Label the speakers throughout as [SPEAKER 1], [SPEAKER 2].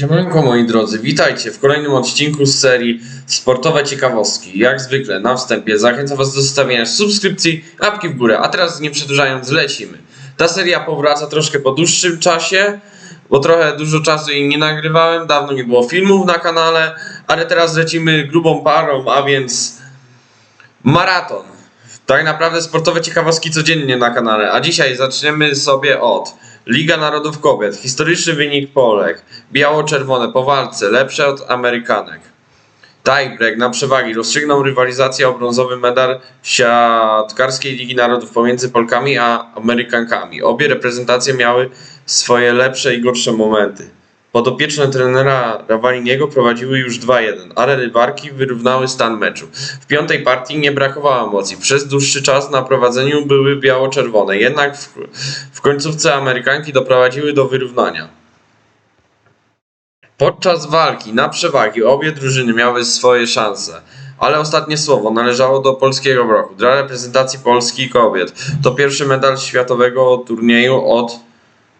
[SPEAKER 1] Siemanko moi drodzy, witajcie w kolejnym odcinku z serii Sportowe Ciekawostki. Jak zwykle na wstępie zachęcam was do zostawienia subskrypcji, łapki w górę, a teraz nie przedłużając lecimy. Ta seria powraca troszkę po dłuższym czasie, bo trochę dużo czasu jej nie nagrywałem, dawno nie było filmów na kanale, ale teraz lecimy grubą parą, a więc maraton. Tak naprawdę sportowe ciekawostki codziennie na kanale, a dzisiaj zaczniemy sobie od Liga Narodów Kobiet, historyczny wynik Polek, biało-czerwone po walce, lepsze od Amerykanek. Tiebreak na przewagi rozstrzygnął rywalizację o brązowy medal siatkarskiej Ligi Narodów pomiędzy Polkami a Amerykankami. Obie reprezentacje miały swoje lepsze i gorsze momenty. Podopieczne trenera Rawaliniego prowadziły już 2-1, ale rywarki wyrównały stan meczu. W piątej partii nie brakowało emocji. Przez dłuższy czas na prowadzeniu były biało-czerwone, jednak w, w końcówce Amerykanki doprowadziły do wyrównania. Podczas walki na przewagi obie drużyny miały swoje szanse, ale ostatnie słowo należało do polskiego bloku. Dla reprezentacji Polski kobiet to pierwszy medal światowego turnieju od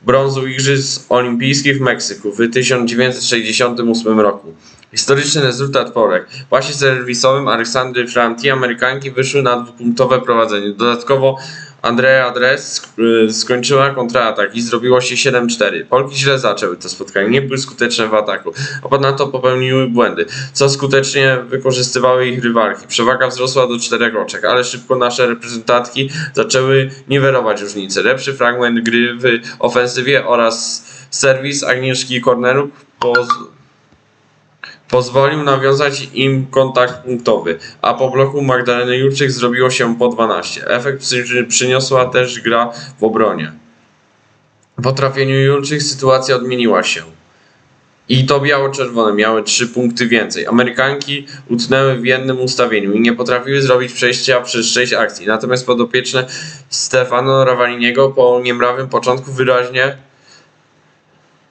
[SPEAKER 1] brązu Igrzysk Olimpijskich w Meksyku w 1968 roku. Historyczny rezultat Polek. W pasie serwisowym Aleksandry Franti Amerykanki wyszły na dwupunktowe prowadzenie. Dodatkowo Andrea Dres sk- skończyła kontratak i zrobiło się 7-4. Polki źle zaczęły to spotkanie, nie były skuteczne w ataku, a ponadto popełniły błędy, co skutecznie wykorzystywały ich rywalki. Przewaga wzrosła do 4 oczek, ale szybko nasze reprezentantki zaczęły niwelować różnice. Lepszy fragment gry w ofensywie oraz serwis Agnieszki Korneruk poz pozwolił nawiązać im kontakt punktowy, a po bloku Magdaleny Jurczyk zrobiło się po 12. Efekt przy, przyniosła też gra w obronie. Po trafieniu Jurczyk sytuacja odmieniła się. I to biało-czerwone miały 3 punkty więcej. Amerykanki utknęły w jednym ustawieniu i nie potrafiły zrobić przejścia przez 6 akcji. Natomiast podopieczne Stefano Rawaliniego po niemrawym początku wyraźnie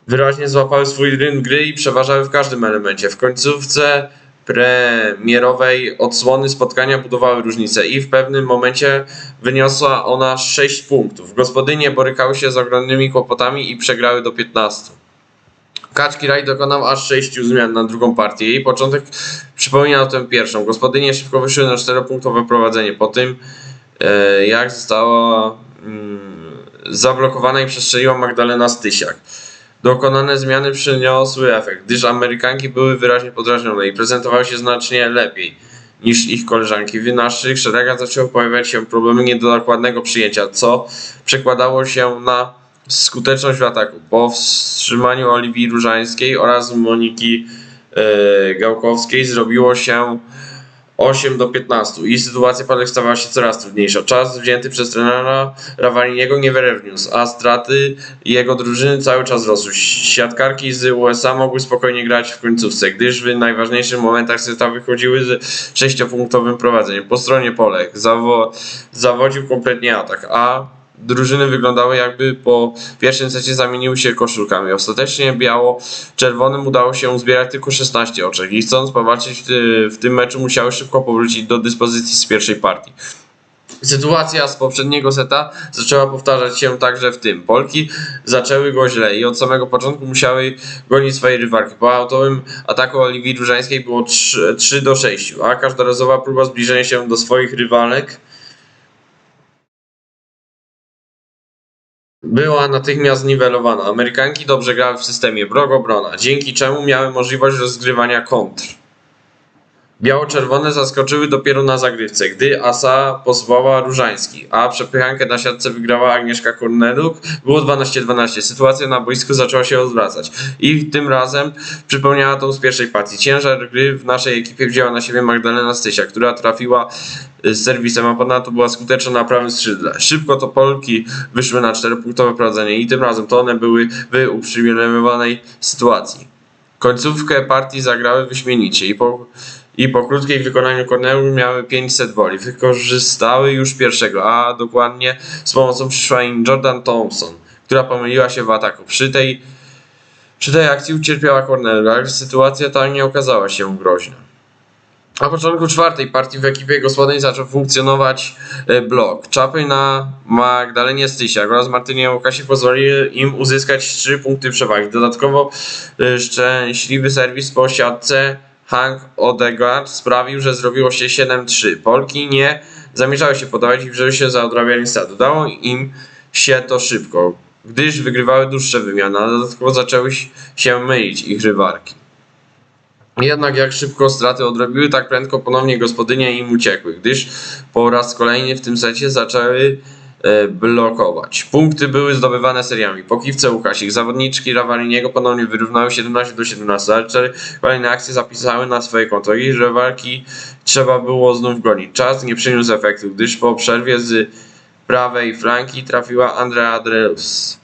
[SPEAKER 1] wyraźnie złapały swój rytm gry i przeważały w każdym elemencie. W końcówce premierowej odsłony spotkania budowały różnicę i w pewnym momencie wyniosła ona 6 punktów. Gospodynie borykały się z ogromnymi kłopotami i przegrały do 15. Kaczki Raj dokonał aż 6 zmian na drugą partię. Jej początek przypominał tę pierwszą. Gospodynie szybko wyszły na 4-punktowe prowadzenie. Po tym, e, jak została mm, zablokowana i przestrzeliła Magdalena Stysiak. Dokonane zmiany przyniosły efekt, gdyż Amerykanki były wyraźnie podrażnione i prezentowały się znacznie lepiej niż ich koleżanki. W naszych szeregach zaczęły pojawiać się problemy nie do dokładnego przyjęcia, co przekładało się na skuteczność w ataku. Po wstrzymaniu Oliwii Różańskiej oraz Moniki e, Gałkowskiej zrobiło się 8 do 15 i sytuacja Polek stawała się coraz trudniejsza. Czas wzięty przez trenera Rawaliniego nie wyrównał, a straty jego drużyny cały czas rosły. Siatkarki z USA mogły spokojnie grać w końcówce, gdyż w najważniejszych momentach seta wychodziły z sześciopunktowym prowadzeniem. Po stronie Polek zawo zawodził kompletnie atak, a drużyny wyglądały jakby po pierwszym secie zamieniły się koszulkami. Ostatecznie biało-czerwonym udało się uzbierać tylko 16 oczek i chcąc powalczyć w, tym meczu musiały szybko powrócić do dyspozycji z pierwszej partii. Sytuacja z poprzedniego seta zaczęła powtarzać się także w tym. Polki zaczęły go źle i od samego początku musiały gonić swoje rywalki. Po autowym ataku Oliwii Różańskiej było 3, 3 do 6, a każdorazowa próba zbliżenia się do swoich rywalek była natychmiast niwelowana. Amerykanki dobrze grały w systemie brog-obrona, dzięki czemu miały możliwość rozgrywania kontr. Biało-czerwone zaskoczyły dopiero na zagrywce, gdy Asa pozwała Różański, a przepychankę na siatce wygrała Agnieszka Korneluk. Było 12-12. Sytuacja na boisku zaczęła się odwracać i tym razem przypomniała tą z pierwszej partii. Ciężar gry w naszej ekipie wzięła na siebie Magdalena Stysia, która trafiła z serwisem, a ponadto była skuteczna na prawym skrzydle. Szybko to Polki wyszły na 4-punktowe prowadzenie i tym razem to one były w uprzywilejowanej sytuacji. Końcówkę partii zagrały wyśmienicie i po, i po krótkiej wykonaniu korneru miały 500 woli. Wykorzystały już pierwszego, a dokładnie z pomocą przyszła im Jordan Thompson, która pomyliła się w ataku. Przy tej, przy tej akcji ucierpiała Cornell, ale sytuacja ta nie okazała się groźna. Na początku czwartej partii w ekipie gospodyń zaczął funkcjonować e, blok. Czapy na Magdalenie Stysiak oraz Martynie Łukasik pozwoliły im uzyskać 3 punkty przewagi. Dodatkowo e, szczęśliwy serwis po siatce Hank Odegaard sprawił, że zrobiło się 7-3. Polki nie zamierzały się podawać i wzięły się za odrabianie strat. Udało im się to szybko, gdyż wygrywały dłuższe wymiany, a dodatkowo zaczęły się mylić ich rywalki. Jednak jak szybko straty odrobiły, tak prędko ponownie gospodynie im uciekły, gdyż po raz kolejny w tym secie zaczęły e, blokować. Punkty były zdobywane seriami. Po kiwce Łukasik, zawodniczki Rawaliniego ponownie wyrównały 17 do 17, ale cztery kolejne akcje zapisały na swoje konto i rywalki trzeba było znów gonić. Czas nie przyniósł efektu, gdyż po przerwie z prawej flanki trafiła Andrea Adreus.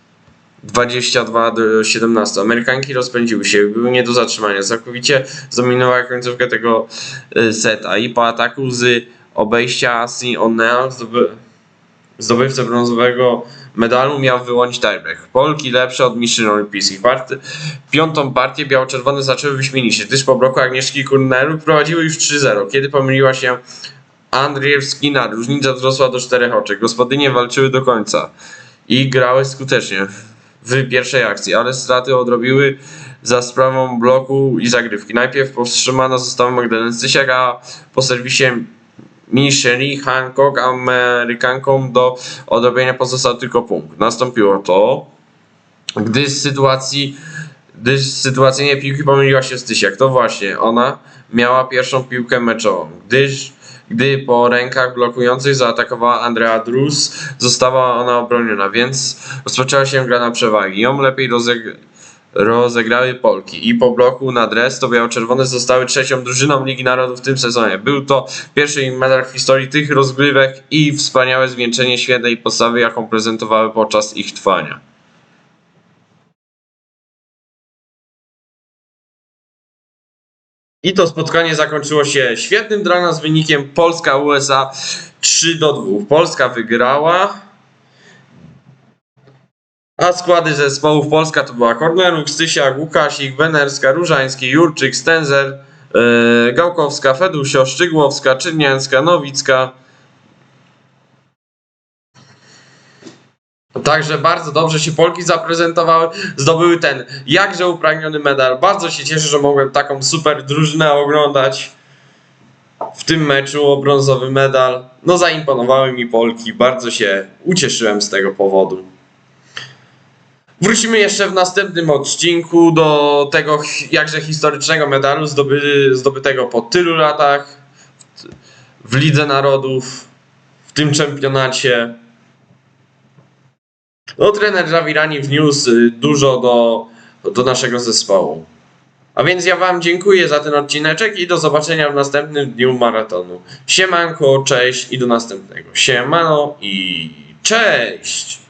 [SPEAKER 1] 22 do 17. Amerykanki rozpędziły się, były nie do zatrzymania. Całkowicie zdominowała końcówkę tego y, seta i po ataku z obejścia Asi O'Neill zdoby, zdobywcę brązowego medalu miał wyłonić tiebreak. Polki lepsze od mistrzyn olimpijskich. Party, piątą partię biało-czerwone zaczęły wyśmienicie, gdyż po bloku Agnieszki Kurneru prowadziły już 3-0. Kiedy pomyliła się Andrzejewskina, różnica wzrosła do czterech oczek. Gospodynie walczyły do końca i grały skutecznie w pierwszej akcji, ale straty odrobiły za sprawą bloku i zagrywki. Najpierw powstrzymana została Magdalena Stysiak, a po serwisie Michelle Hancock Amerykankom do odrobienia pozostał tylko punkt. Nastąpiło to, gdy z sytuacji gdy sytuacyjnie piłki pomyliła się Stysiak. To właśnie ona miała pierwszą piłkę meczową, gdyż gdy po rękach blokujących zaatakowała Andrea Drus, została ona obroniona, więc rozpoczęła się gra na przewagi. Ją lepiej rozeg rozegrały Polki i po bloku na dres to biało-czerwone zostały trzecią drużyną Ligi Narodów w tym sezonie. Był to pierwszy medal w historii tych rozgrywek i wspaniałe zwieńczenie świetnej postawy, jaką prezentowały podczas ich trwania. I to spotkanie zakończyło się świetnym dla nas wynikiem Polska-USA 3 do 2. Polska wygrała. A składy zespołów Polska to była Korneruk, Stysiak, Łukasik, Wenerska, Różański, Jurczyk, Stenzer, yy, Gałkowska, Fedusio, Szczygłowska, Czerniańska, Nowicka. Także bardzo dobrze się Polki zaprezentowały, zdobyły ten jakże upragniony medal. Bardzo się cieszę, że mogłem taką super drużynę oglądać w tym meczu o brązowy medal. No zaimponowały mi Polki, bardzo się ucieszyłem z tego powodu. Wrócimy jeszcze w następnym odcinku do tego jakże historycznego medalu zdoby, zdobytego po tylu latach w Lidze Narodów, w tym czempionacie. No, trener Javirani wniósł y, dużo do, do naszego zespołu. A więc ja Wam dziękuję za ten odcineczek i do zobaczenia w następnym dniu maratonu. Siemanko, cześć i do następnego. Siemano i cześć!